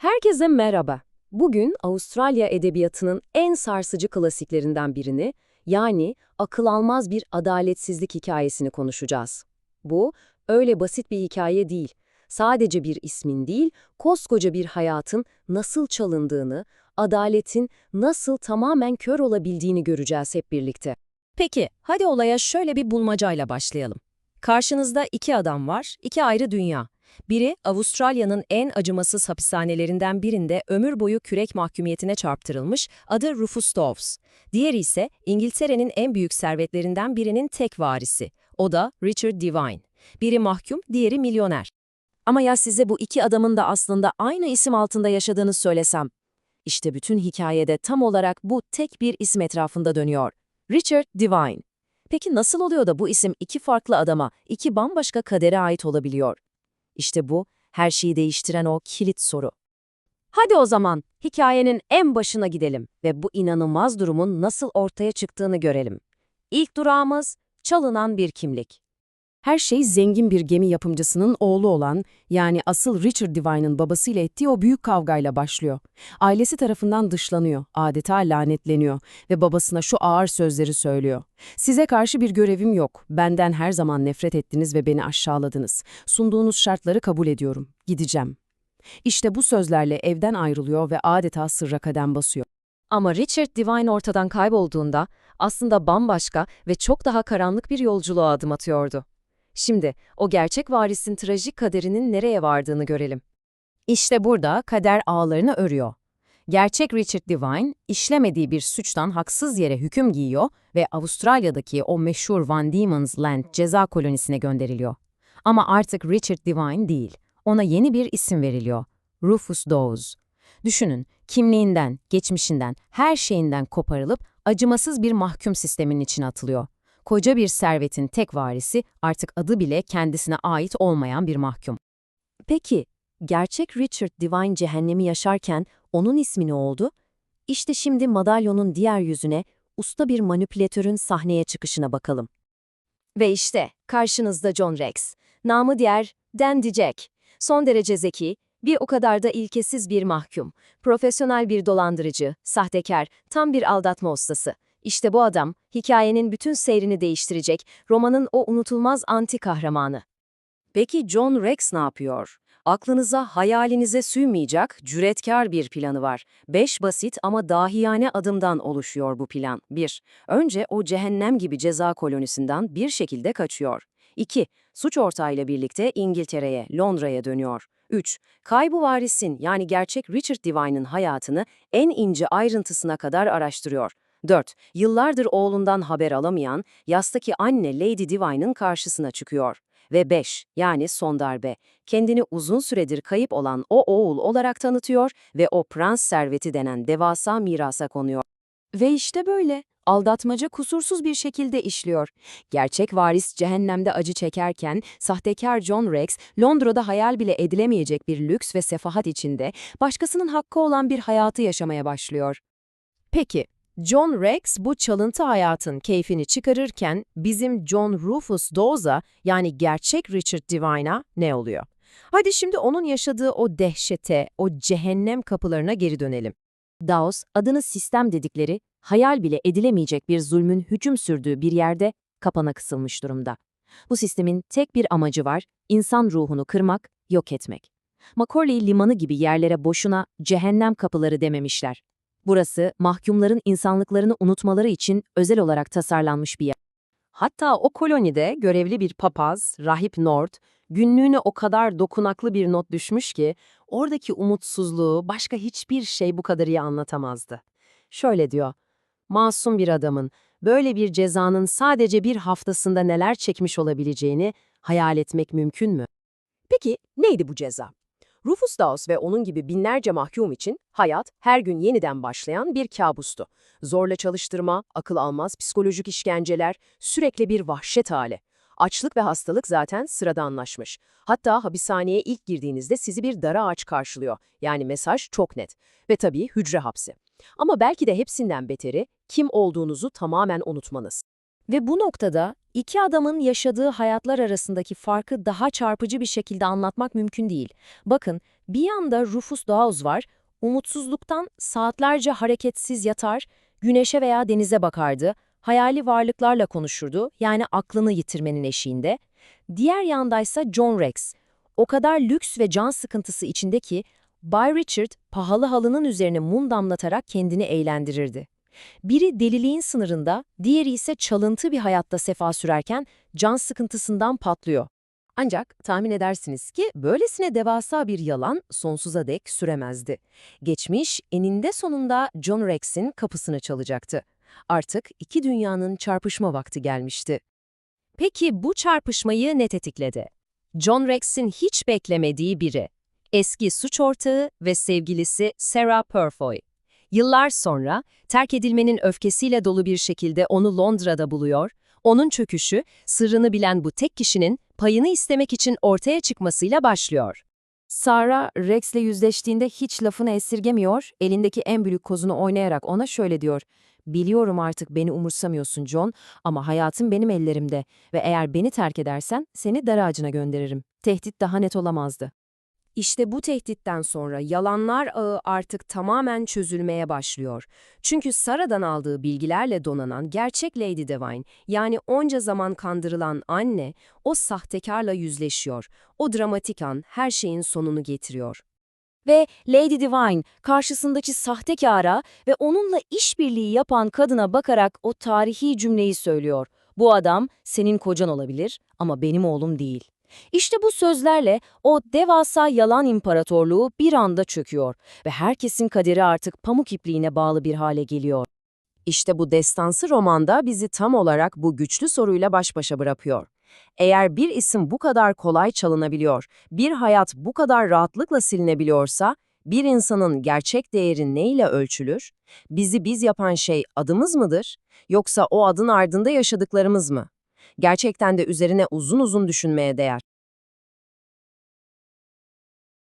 Herkese merhaba. Bugün Avustralya edebiyatının en sarsıcı klasiklerinden birini, yani akıl almaz bir adaletsizlik hikayesini konuşacağız. Bu, öyle basit bir hikaye değil. Sadece bir ismin değil, koskoca bir hayatın nasıl çalındığını, adaletin nasıl tamamen kör olabildiğini göreceğiz hep birlikte. Peki, hadi olaya şöyle bir bulmacayla başlayalım. Karşınızda iki adam var, iki ayrı dünya. Biri, Avustralya'nın en acımasız hapishanelerinden birinde ömür boyu kürek mahkumiyetine çarptırılmış, adı Rufus Dawes. Diğeri ise İngiltere'nin en büyük servetlerinden birinin tek varisi. O da Richard Devine. Biri mahkum, diğeri milyoner. Ama ya size bu iki adamın da aslında aynı isim altında yaşadığını söylesem? İşte bütün hikayede tam olarak bu tek bir isim etrafında dönüyor. Richard Devine. Peki nasıl oluyor da bu isim iki farklı adama, iki bambaşka kadere ait olabiliyor? İşte bu, her şeyi değiştiren o kilit soru. Hadi o zaman hikayenin en başına gidelim ve bu inanılmaz durumun nasıl ortaya çıktığını görelim. İlk durağımız çalınan bir kimlik. Her şey zengin bir gemi yapımcısının oğlu olan, yani asıl Richard Devine'ın babasıyla ettiği o büyük kavgayla başlıyor. Ailesi tarafından dışlanıyor, adeta lanetleniyor ve babasına şu ağır sözleri söylüyor. Size karşı bir görevim yok, benden her zaman nefret ettiniz ve beni aşağıladınız. Sunduğunuz şartları kabul ediyorum, gideceğim. İşte bu sözlerle evden ayrılıyor ve adeta sırra kadem basıyor. Ama Richard Devine ortadan kaybolduğunda aslında bambaşka ve çok daha karanlık bir yolculuğa adım atıyordu. Şimdi o gerçek varisin trajik kaderinin nereye vardığını görelim. İşte burada kader ağlarını örüyor. Gerçek Richard Devine, işlemediği bir suçtan haksız yere hüküm giyiyor ve Avustralya'daki o meşhur Van Diemen's Land ceza kolonisine gönderiliyor. Ama artık Richard Devine değil, ona yeni bir isim veriliyor. Rufus Dawes. Düşünün, kimliğinden, geçmişinden, her şeyinden koparılıp acımasız bir mahkum sistemin içine atılıyor. Koca bir servetin tek varisi artık adı bile kendisine ait olmayan bir mahkum. Peki, gerçek Richard Devine cehennemi yaşarken onun ismi ne oldu? İşte şimdi madalyonun diğer yüzüne usta bir manipülatörün sahneye çıkışına bakalım. Ve işte karşınızda John Rex, namı diğer Dandy Jack. Son derece zeki, bir o kadar da ilkesiz bir mahkum, profesyonel bir dolandırıcı, sahtekar, tam bir aldatma ustası. İşte bu adam, hikayenin bütün seyrini değiştirecek, romanın o unutulmaz anti kahramanı. Peki John Rex ne yapıyor? Aklınıza, hayalinize sığmayacak, cüretkar bir planı var. Beş basit ama dahiyane adımdan oluşuyor bu plan. 1. Önce o cehennem gibi ceza kolonisinden bir şekilde kaçıyor. 2. Suç ortağıyla birlikte İngiltere'ye, Londra'ya dönüyor. 3. Kaybı varisin yani gerçek Richard Devine'ın hayatını en ince ayrıntısına kadar araştırıyor. 4. Yıllardır oğlundan haber alamayan, yastaki anne Lady Devine'ın karşısına çıkıyor. Ve 5. Yani son darbe. Kendini uzun süredir kayıp olan o oğul olarak tanıtıyor ve o prens serveti denen devasa mirasa konuyor. Ve işte böyle. Aldatmaca kusursuz bir şekilde işliyor. Gerçek varis cehennemde acı çekerken, sahtekar John Rex, Londra'da hayal bile edilemeyecek bir lüks ve sefahat içinde, başkasının hakkı olan bir hayatı yaşamaya başlıyor. Peki, John Rex bu çalıntı hayatın keyfini çıkarırken bizim John Rufus Dawes'a yani gerçek Richard Devine'a ne oluyor? Hadi şimdi onun yaşadığı o dehşete, o cehennem kapılarına geri dönelim. Dawes, adını sistem dedikleri, hayal bile edilemeyecek bir zulmün hücum sürdüğü bir yerde kapana kısılmış durumda. Bu sistemin tek bir amacı var, insan ruhunu kırmak, yok etmek. Macaulay limanı gibi yerlere boşuna cehennem kapıları dememişler. Burası, mahkumların insanlıklarını unutmaları için özel olarak tasarlanmış bir yer. Hatta o kolonide görevli bir papaz, Rahip Nord, günlüğüne o kadar dokunaklı bir not düşmüş ki, oradaki umutsuzluğu başka hiçbir şey bu kadar iyi anlatamazdı. Şöyle diyor, masum bir adamın böyle bir cezanın sadece bir haftasında neler çekmiş olabileceğini hayal etmek mümkün mü? Peki neydi bu ceza? Rufus Dawes ve onun gibi binlerce mahkum için hayat her gün yeniden başlayan bir kabustu. Zorla çalıştırma, akıl almaz psikolojik işkenceler, sürekli bir vahşet hali. Açlık ve hastalık zaten sıradanlaşmış. Hatta hapishaneye ilk girdiğinizde sizi bir dara ağaç karşılıyor. Yani mesaj çok net. Ve tabii hücre hapsi. Ama belki de hepsinden beteri kim olduğunuzu tamamen unutmanız. Ve bu noktada İki adamın yaşadığı hayatlar arasındaki farkı daha çarpıcı bir şekilde anlatmak mümkün değil. Bakın, bir yanda Rufus Dawes var, umutsuzluktan saatlerce hareketsiz yatar, güneşe veya denize bakardı, hayali varlıklarla konuşurdu, yani aklını yitirmenin eşiğinde. Diğer yandaysa John Rex, o kadar lüks ve can sıkıntısı içinde ki, Bay Richard pahalı halının üzerine mum damlatarak kendini eğlendirirdi. Biri deliliğin sınırında, diğeri ise çalıntı bir hayatta sefa sürerken can sıkıntısından patlıyor. Ancak tahmin edersiniz ki böylesine devasa bir yalan sonsuza dek süremezdi. Geçmiş eninde sonunda John Rex'in kapısını çalacaktı. Artık iki dünyanın çarpışma vakti gelmişti. Peki bu çarpışmayı ne tetikledi? John Rex'in hiç beklemediği biri. Eski suç ortağı ve sevgilisi Sarah Purfoy. Yıllar sonra terk edilmenin öfkesiyle dolu bir şekilde onu Londra'da buluyor, onun çöküşü sırrını bilen bu tek kişinin payını istemek için ortaya çıkmasıyla başlıyor. Sarah, Rex'le yüzleştiğinde hiç lafını esirgemiyor, elindeki en büyük kozunu oynayarak ona şöyle diyor. Biliyorum artık beni umursamıyorsun John ama hayatım benim ellerimde ve eğer beni terk edersen seni dar ağacına gönderirim. Tehdit daha net olamazdı. İşte bu tehditten sonra yalanlar ağı artık tamamen çözülmeye başlıyor. Çünkü Sarah'dan aldığı bilgilerle donanan gerçek Lady Devine, yani onca zaman kandırılan anne, o sahtekarla yüzleşiyor. O dramatik an her şeyin sonunu getiriyor. Ve Lady Divine karşısındaki sahtekara ve onunla işbirliği yapan kadına bakarak o tarihi cümleyi söylüyor. Bu adam senin kocan olabilir ama benim oğlum değil. İşte bu sözlerle o devasa yalan imparatorluğu bir anda çöküyor ve herkesin kaderi artık pamuk ipliğine bağlı bir hale geliyor. İşte bu destansı romanda bizi tam olarak bu güçlü soruyla baş başa bırakıyor. Eğer bir isim bu kadar kolay çalınabiliyor, bir hayat bu kadar rahatlıkla silinebiliyorsa, bir insanın gerçek değeri neyle ölçülür? Bizi biz yapan şey adımız mıdır? Yoksa o adın ardında yaşadıklarımız mı? Gerçekten de üzerine uzun uzun düşünmeye değer.